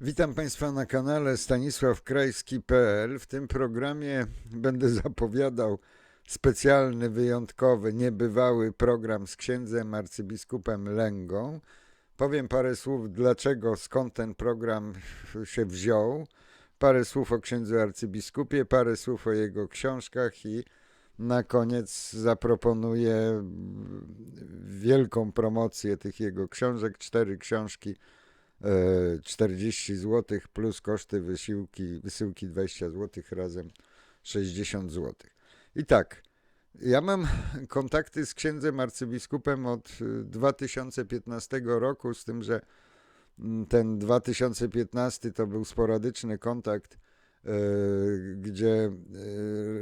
Witam Państwa na kanale stanisławkrajski.pl. W tym programie będę zapowiadał specjalny, wyjątkowy, niebywały program z księdzem arcybiskupem Lęgą. Powiem parę słów, dlaczego, skąd ten program się wziął. Parę słów o księdzu arcybiskupie, parę słów o jego książkach i na koniec zaproponuję wielką promocję tych jego książek. Cztery książki 40 zł plus koszty wysiłki, wysyłki 20 zł razem 60 zł. I tak, ja mam kontakty z księdzem arcybiskupem od y, 2015 roku, z tym, że mm, ten 2015 to był sporadyczny kontakt, e, gdzie e,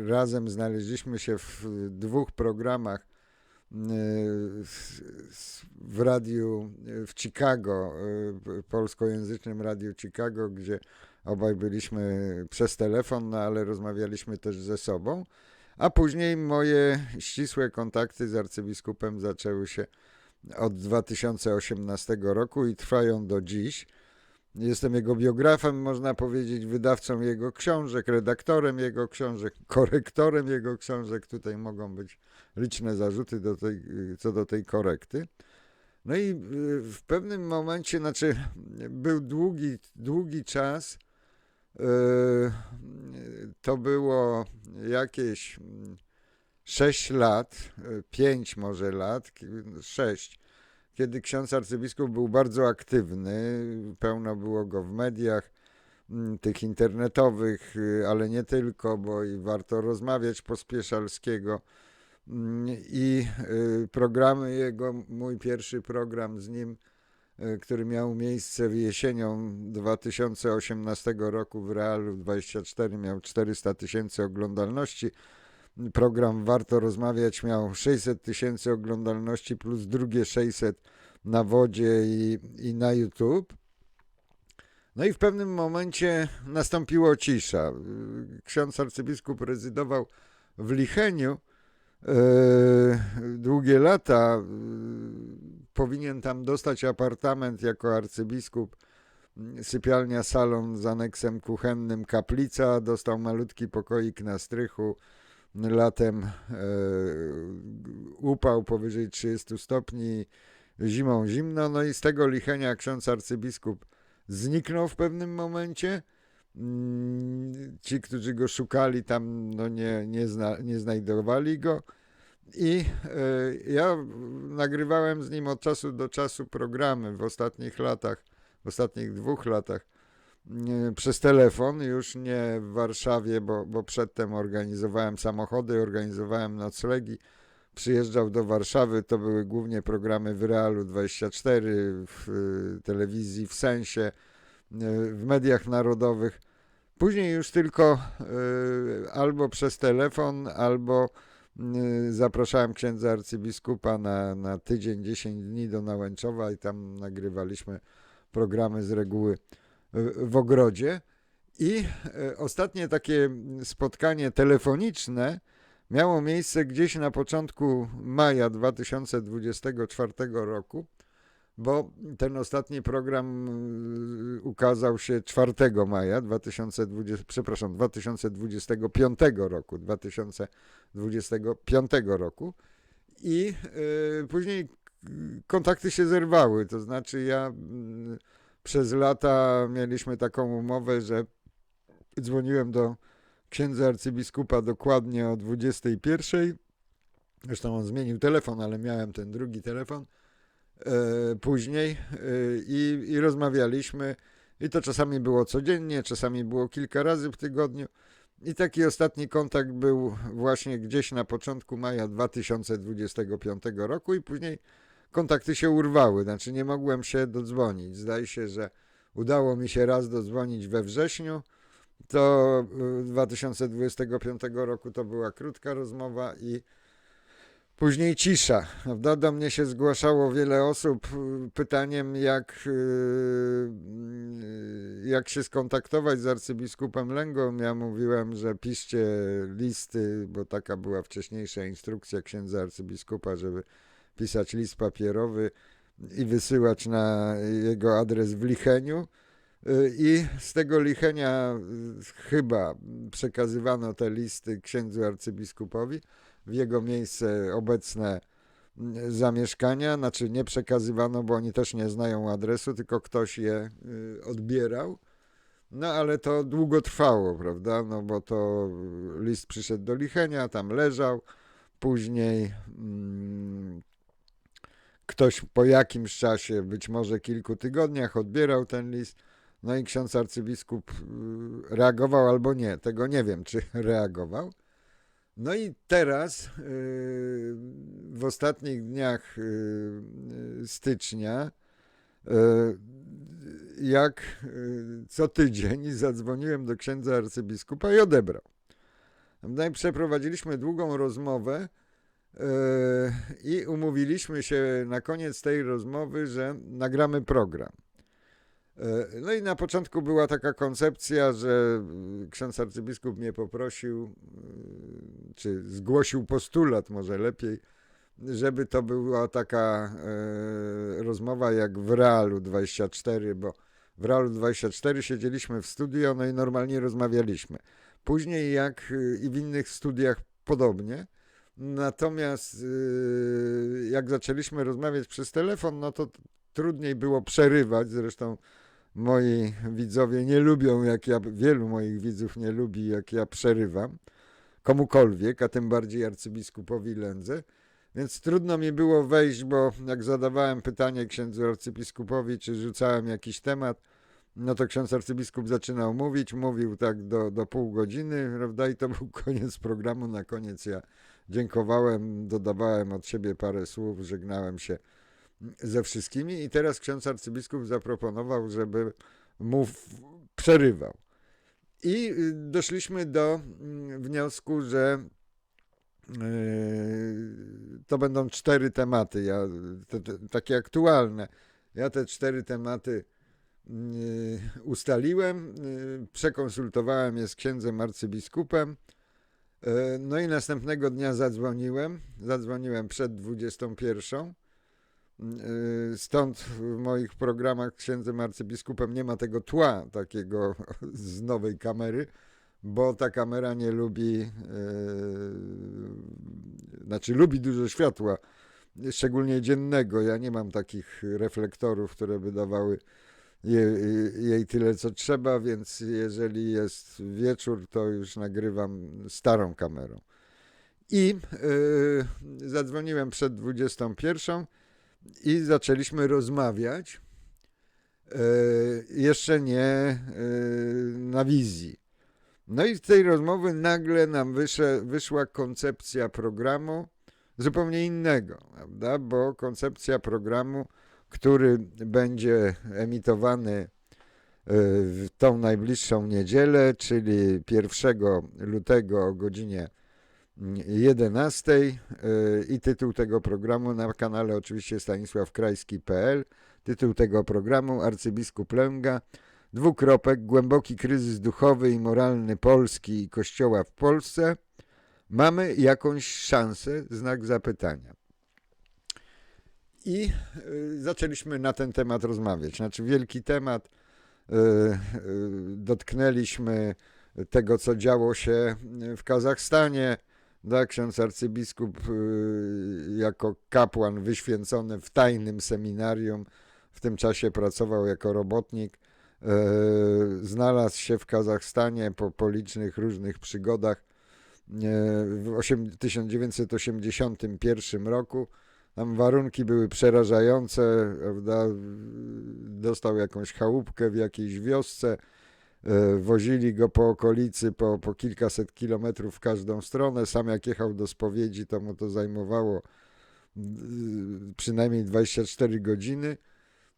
razem znaleźliśmy się w dwóch programach e, w radiu w Chicago, polskojęzycznym radiu Chicago, gdzie obaj byliśmy przez telefon, no ale rozmawialiśmy też ze sobą. A później moje ścisłe kontakty z arcybiskupem zaczęły się od 2018 roku i trwają do dziś. Jestem jego biografem, można powiedzieć, wydawcą jego książek, redaktorem jego książek, korektorem jego książek. Tutaj mogą być liczne zarzuty do tej, co do tej korekty. No i y, w pewnym momencie, znaczy był długi, długi czas, y, to było jakieś 6 lat, 5 może lat, 6, kiedy ksiądz arcybiskup był bardzo aktywny, pełno było go w mediach, mm, tych internetowych, y, ale nie tylko, bo i warto rozmawiać Pospieszalskiego. Mm, I y, programy jego, mój pierwszy program z nim, y, który miał miejsce jesienią 2018 roku w Realu 24, miał 400 tysięcy oglądalności. Program Warto Rozmawiać miał 600 tysięcy oglądalności plus drugie 600 na wodzie i, i na YouTube. No i w pewnym momencie nastąpiło cisza. Ksiądz arcybiskup rezydował w Licheniu e, długie lata. y, Powinien tam dostać apartament jako arcybiskup. Sypialnia, salon z aneksem kuchennym, kaplica. Dostał malutki pokoik na strychu. Latem e, upał powyżej 30 stopni, zimą zimno. No i z tego Lichenia ksiądz arcybiskup zniknął w pewnym momencie. Mm, Ci, którzy go szukali, tam no nie, nie, zna, nie znajdowali go. I e, ja nagrywałem z nim od czasu do czasu programy w ostatnich latach, w ostatnich dwóch latach przez telefon, już nie w Warszawie, bo, bo przedtem organizowałem samochody, organizowałem noclegi. Przyjeżdżał do Warszawy, to były głównie programy w Realu 24, w y, telewizji w Sensie, y, w mediach narodowych. Później już tylko y, albo przez telefon, albo zapraszałem księdza arcybiskupa na, na tydzień, 10 dni do Nałęczowa i tam nagrywaliśmy programy z reguły w ogrodzie. I e, ostatnie takie spotkanie telefoniczne miało miejsce gdzieś na początku maja 2024 roku, bo ten ostatni program y, ukazał się 4 maja 2020, przepraszam, 2025 roku, 2025 roku i y, później kontakty się zerwały, to znaczy ja mm, przez lata mieliśmy taką umowę, że dzwoniłem do księdza arcybiskupa dokładnie o 21. Zresztą on zmienił telefon, ale miałem ten drugi telefon e, później e, i, i rozmawialiśmy. I to czasami było codziennie, czasami było kilka razy w tygodniu. I taki ostatni kontakt był właśnie gdzieś na początku maja 2025 roku, i później kontakty się urwały, znaczy nie mogłem się dodzwonić. Zdaje się, że udało mi się raz dodzwonić we wrześniu. To y, 2025 roku to była krótka rozmowa i później cisza. Prawda? Do mnie się zgłaszało wiele osób y, pytaniem, jak, y, y, jak się skontaktować z arcybiskupem Lęgą. Ja mówiłem, że piszcie listy, bo taka była wcześniejsza instrukcja księdza arcybiskupa, żeby pisać list papierowy i wysyłać na jego adres w Licheniu. Y, I z tego lichenia y, chyba przekazywano te listy księdzu arcybiskupowi w jego miejsce obecne mm, zamieszkania, znaczy nie przekazywano, bo oni też nie znają adresu, tylko ktoś je y, odbierał. No ale to długo trwało, prawda? No bo to list przyszedł do Lichenia, tam leżał. Później mm, ktoś po jakimś czasie, być może kilku tygodniach, odbierał ten list. No i ksiądz arcybiskup y, reagował albo nie, tego nie wiem, czy reagował. No i teraz, y, w ostatnich dniach y, stycznia, jak co tydzień zadzwoniłem do księdza arcybiskupa i odebrał. No przeprowadziliśmy długą rozmowę i umówiliśmy się na koniec tej rozmowy, że nagramy program. E, no i na początku była taka koncepcja, że mm, ksiądz arcybiskup mnie poprosił, czy zgłosił postulat może lepiej, żeby to była taka rozmowa jak w Realu 24, bo w Realu 24 siedzieliśmy w studio, no i normalnie rozmawialiśmy. Później jak i w innych studiach podobnie. Natomiast y, jak zaczęliśmy rozmawiać przez telefon, no to trudniej było przerywać. Zresztą moi widzowie nie lubią, jak ja, wielu moich widzów nie lubi, jak ja przerywam komukolwiek, a tym bardziej arcybiskupowi Lędze. Więc trudno mi było wejść, bo jak zadawałem pytanie księdzu arcybiskupowi, czy rzucałem jakiś temat, no to ksiądz arcybiskup zaczynał mówić, mówił tak do, do pół godziny, prawda, i to był koniec programu. Na koniec ja dziękowałem, dodawałem od siebie parę słów, żegnałem się ze wszystkimi i teraz ksiądz arcybiskup zaproponował, żeby mu przerywał. I y, doszliśmy do mm, wniosku, że y, to będą cztery tematy, ja, te, te, takie aktualne. Ja te cztery tematy y, ustaliłem, przekonsultowałem je z księdzem arcybiskupem. No i następnego dnia zadzwoniłem. Zadzwoniłem przed 21 Y, stąd w moich programach księdzem arcybiskupem nie ma tego tła takiego z nowej kamery, bo ta kamera nie lubi, yy, znaczy lubi dużo światła, szczególnie dziennego. Ja nie mam takich reflektorów, które by dawały jej, tyle, co trzeba, więc jeżeli jest wieczór, to już nagrywam starą kamerą. I yy, zadzwoniłem przed 21 i zaczęliśmy rozmawiać. E, jeszcze nie e, na wizji. No i z tej rozmowy nagle nam wysze, wyszła koncepcja programu zupełnie innego, prawda? Bo koncepcja programu, który będzie emitowany e, w tą najbliższą niedzielę, czyli 1 lutego o godzinie 11 y, i tytuł tego programu na kanale oczywiście stanisławkrajski.pl. Tytuł tego programu arcybiskup Lęga, dwukropek, głęboki kryzys duchowy i moralny Polski i Kościoła w Polsce. Mamy jakąś szansę? Znak zapytania. I y, zaczęliśmy na ten temat rozmawiać. Znaczy wielki temat. Y, dotknęliśmy tego, co działo się w Kazachstanie, tak, ksiądz arcybiskup y, jako kapłan wyświęcony w tajnym seminarium, w tym czasie pracował jako robotnik, y, znalazł się w Kazachstanie po, po licznych różnych przygodach y, w 1981 roku. Tam warunki były przerażające, prawda? dostał jakąś chałupkę w jakiejś wiosce, E, wozili go po okolicy po, po kilkaset kilometrów w każdą stronę. Sam jak jechał do spowiedzi, to mu to zajmowało przynajmniej 24 godziny,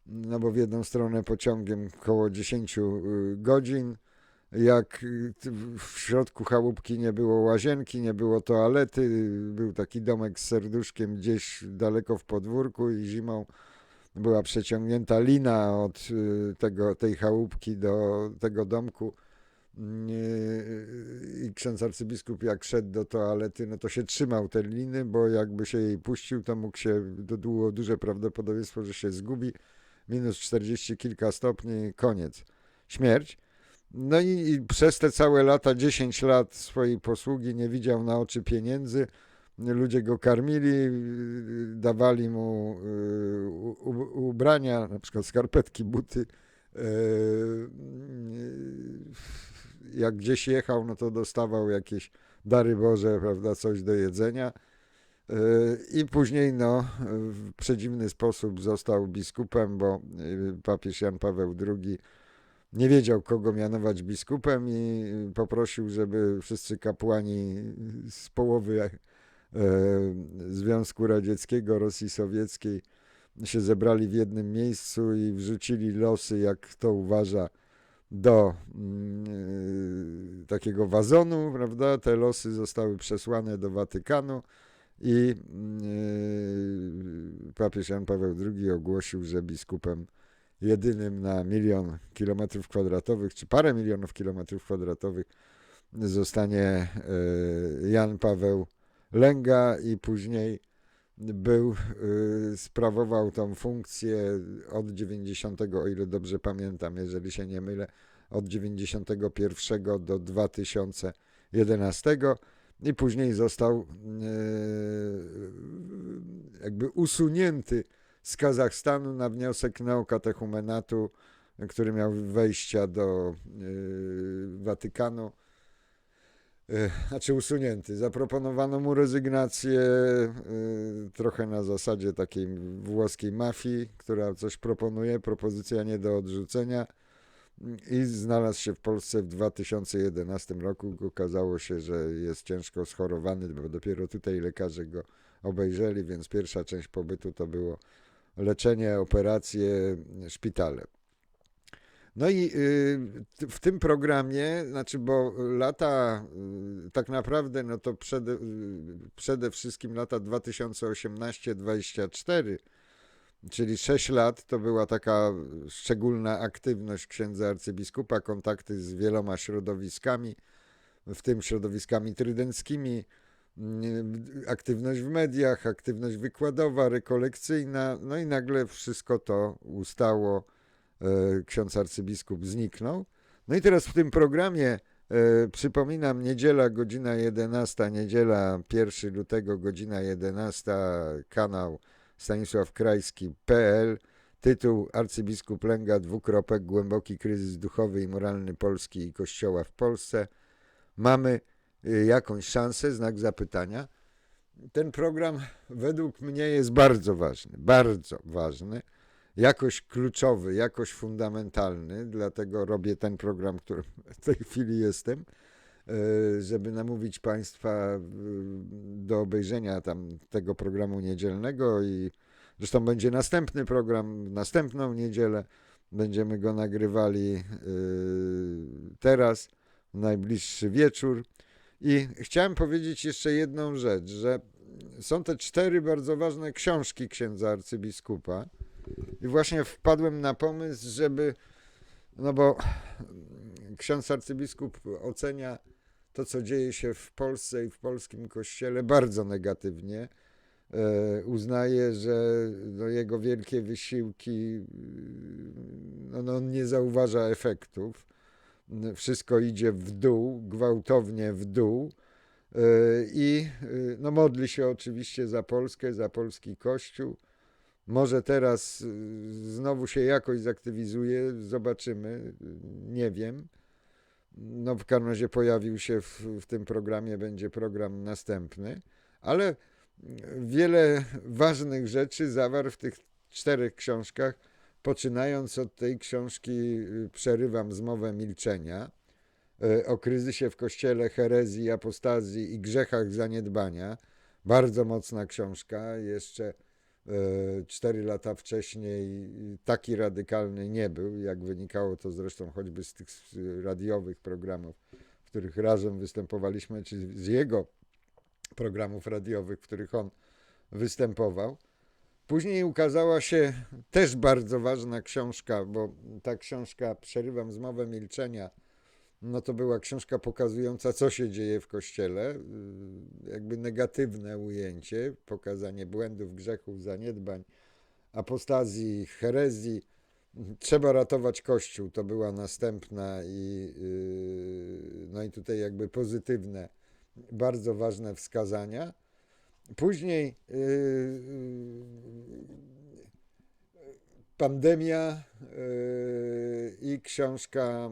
no bo w jedną stronę pociągiem około 10 y, godzin. Jak y, w środku chałupki nie było łazienki, nie było toalety, był taki domek z serduszkiem gdzieś daleko w podwórku i zimą była przeciągnięta lina od y, tego, tej chałupki do tego domku i ksiądz arcybiskup jak szedł do toalety, no to się trzymał tej liny, bo jakby się jej puścił, to mógł się, to było duże prawdopodobieństwo, że się zgubi. Minus 40 kilka stopni, koniec. śmierć. No i, przez te całe lata, 10 lat swojej posługi nie widział na oczy pieniędzy. Ludzie go karmili, y, dawali mu y, ubrania, na przykład skarpetki, buty. Y, Jak gdzieś jechał, no to dostawał jakieś dary Boże, prawda, coś do jedzenia. I później, no, w przedziwny sposób został biskupem, bo papież Jan Paweł II nie wiedział, kogo mianować biskupem i poprosił, żeby wszyscy kapłani z połowy e, Związku Radzieckiego, Rosji Sowieckiej się zebrali w jednym miejscu i wrzucili losy, jak kto uważa, do mm, e, takiego wazonu, prawda? Te losy zostały przesłane do Watykanu i mm, e, papież Jan Paweł II ogłosił, że biskupem jedynym na milion kilometrów kwadratowych, czy parę milionów kilometrów kwadratowych zostanie e, Jan Paweł Lęga i później był, y, sprawował tą funkcję od 90, o ile dobrze pamiętam, jeżeli się nie mylę, od 91 do 2011 i później został y, jakby usunięty z Kazachstanu na wniosek neokatechumenatu, który miał wejścia do y, Watykanu e, znaczy usunięty. Zaproponowano mu rezygnację e, trochę na zasadzie takiej włoskiej mafii, która coś proponuje, propozycja nie do odrzucenia i znalazł się w Polsce w 2011 roku. Okazało się, że jest ciężko schorowany, bo dopiero tutaj lekarze go obejrzeli, więc pierwsza część pobytu to było leczenie, operacje, szpitale. No i y, w tym programie, znaczy, bo lata y, tak naprawdę, no to przede, y, przede wszystkim lata 2018-2024, czyli 6 lat, to była taka szczególna aktywność księdza arcybiskupa, kontakty z wieloma środowiskami, w tym środowiskami trydenckimi, aktywność w mediach, aktywność wykładowa, rekolekcyjna, no i nagle wszystko to ustało ksiądz arcybiskup zniknął. No i teraz w tym programie e, przypominam, niedziela godzina 11, niedziela 1 lutego godzina 11, kanał stanisławkrajski.pl, tytuł Arcybiskup Lęga, dwukropek, głęboki kryzys duchowy i moralny Polski i Kościoła w Polsce. Mamy jakąś szansę, znak zapytania. Ten program według mnie jest bardzo ważny, bardzo ważny jakoś kluczowy, jakoś fundamentalny, dlatego robię ten program, którym w tej chwili jestem, e, żeby namówić Państwa e, do obejrzenia tam tego programu niedzielnego i zresztą będzie następny program, następną niedzielę, będziemy go nagrywali teraz, w najbliższy wieczór i chciałem powiedzieć jeszcze jedną rzecz, że są te cztery bardzo ważne książki księdza arcybiskupa, i właśnie wpadłem na pomysł, żeby, no bo ksiądz arcybiskup ocenia to, co dzieje się w Polsce i w polskim kościele bardzo negatywnie. E, uznaje, że no, jego wielkie wysiłki, no, no, on nie zauważa efektów. Wszystko idzie w dół, gwałtownie w dół. E, I no, modli się oczywiście za Polskę, za polski kościół. Może teraz y, znowu się jakoś zaktywizuje, zobaczymy, nie wiem. No w każdym razie pojawił się w, w tym programie, będzie program następny, ale wiele ważnych rzeczy zawarł w tych czterech książkach, poczynając od tej książki y, Przerywam zmowę milczenia y, o kryzysie w kościele, herezji, apostazji i grzechach zaniedbania. Bardzo mocna książka, jeszcze E, cztery lata wcześniej taki radykalny nie był, jak wynikało to zresztą choćby z tych radiowych programów, w których razem występowaliśmy, czy z jego programów radiowych, w których on występował. Później ukazała się też bardzo ważna książka, bo ta książka Przerywam zmowę milczenia no to była książka pokazująca, co się dzieje w kościele, y, jakby negatywne ujęcie, pokazanie błędów, grzechów, zaniedbań, apostazji, herezji. Trzeba ratować Kościół, to była następna i, yy, no i tutaj jakby pozytywne, bardzo ważne wskazania. Później yy, pandemia yy, i książka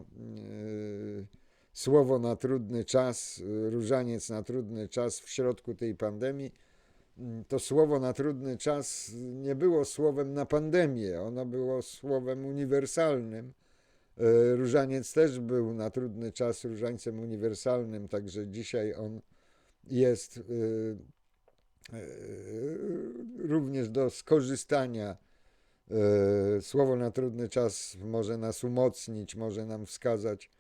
Słowo na trudny czas, Różaniec na trudny czas w środku tej pandemii. Mm, To słowo na trudny czas nie było słowem na pandemię, ono było słowem uniwersalnym. Różaniec też był na trudny czas różańcem uniwersalnym, także dzisiaj on jest również do skorzystania. Yy, Słowo na trudny czas może nas umocnić, może nam wskazać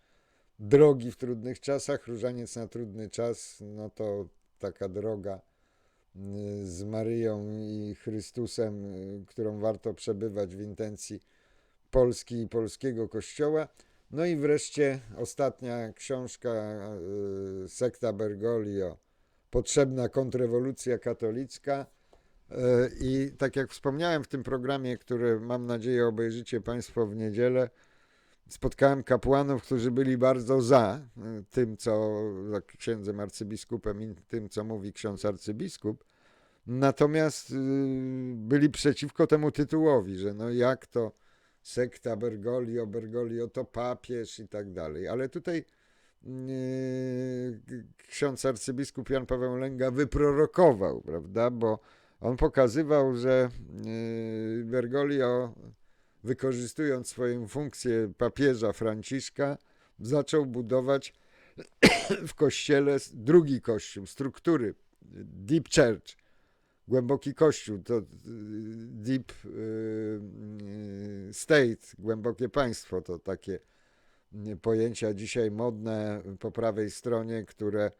drogi w trudnych czasach. Różaniec na trudny czas, no to taka droga yy, z Maryją i Chrystusem, yy, którą warto przebywać w intencji Polski i polskiego Kościoła. No i wreszcie ostatnia książka yy, Sekta Bergoglio, Potrzebna kontrrewolucja katolicka. Yy, I tak jak wspomniałem w tym programie, który mam nadzieję obejrzycie Państwo w niedzielę, spotkałem kapłanów, którzy byli bardzo za y, tym, co za księdzem arcybiskupem i tym, co mówi ksiądz arcybiskup. Natomiast y, byli przeciwko temu tytułowi, że no jak to sekta Bergoglio, Bergoglio to papież i tak dalej. Ale tutaj ksiądz arcybiskup Jan Paweł Lęga wyprorokował, prawda, bo on pokazywał, że y, Bergoglio wykorzystując swoją funkcję papieża Franciszka, zaczął budować w kościele drugi kościół, struktury, Deep Church, głęboki kościół, to y, Deep State, głębokie państwo, to takie pojęcia dzisiaj modne po prawej stronie, które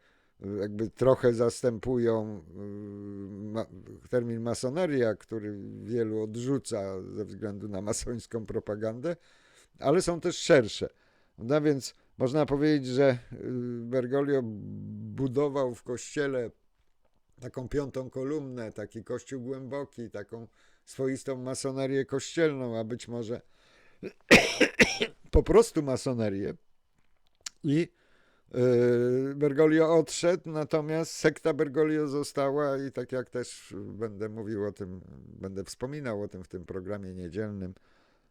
jakby trochę zastępują y, termin masoneria, który wielu odrzuca ze względu na masońską propagandę, ale są też szersze. No więc można powiedzieć, że y, Bergoglio budował w kościele taką piątą kolumnę, taki kościół głęboki, taką swoistą masonerię kościelną, a być może po prostu masonerię. I Yy, Bergoglio odszedł, natomiast sekta Bergoglio została i tak jak też będę mówił o tym, będę wspominał o tym w tym programie niedzielnym,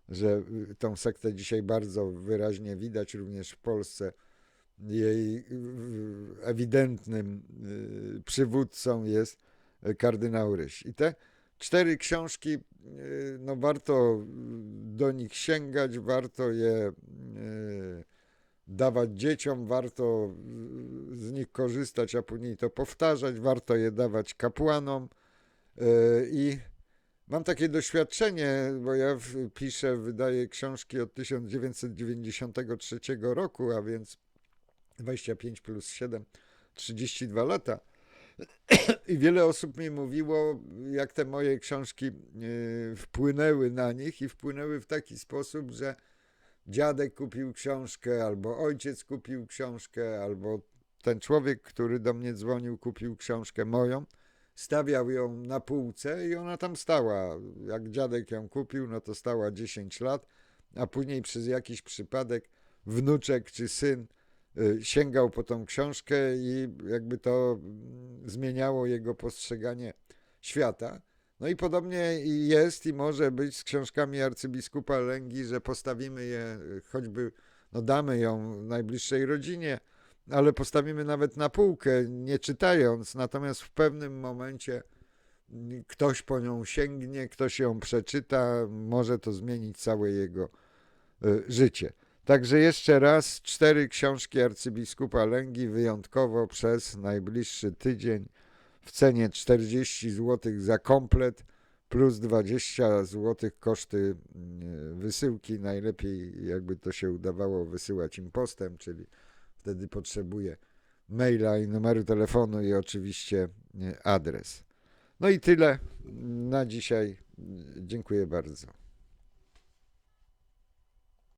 że y, tą sektę dzisiaj bardzo wyraźnie widać również w Polsce. Jej y, ewidentnym y, przywódcą jest kardynał Ryś. I te cztery książki, no warto do nich sięgać, warto je dawać dzieciom, warto z nich korzystać, a później to powtarzać, warto je dawać kapłanom. I mam takie doświadczenie, bo ja piszę, wydaję książki od 1993 roku, a więc 25 plus 7, 32 lata. I wiele osób mi mówiło, jak te moje książki yy, wpłynęły na nich i wpłynęły w taki sposób, że dziadek kupił książkę, albo ojciec kupił książkę, albo ten człowiek, który do mnie dzwonił, kupił książkę moją, stawiał ją na półce i ona tam stała. Jak dziadek ją kupił, no to stała 10 lat, a później przez jakiś przypadek wnuczek czy syn y, sięgał po tą książkę i jakby to mm, zmieniało jego postrzeganie świata. No i podobnie jest i może być z książkami arcybiskupa Lęgi, że postawimy je, y, choćby no damy ją najbliższej rodzinie, ale postawimy nawet na półkę, nie czytając, natomiast w pewnym momencie mm, ktoś po nią sięgnie, ktoś ją przeczyta, może to zmienić całe jego y, życie. Także jeszcze raz, cztery książki arcybiskupa Lęgi wyjątkowo przez najbliższy tydzień w cenie 40 zł za komplet plus 20 zł koszty mm, wysyłki. Najlepiej jakby to się udawało wysyłać im postem, czyli wtedy potrzebuję maila i numeru telefonu i oczywiście e, adres. No i tyle na dzisiaj. Dziękuję bardzo.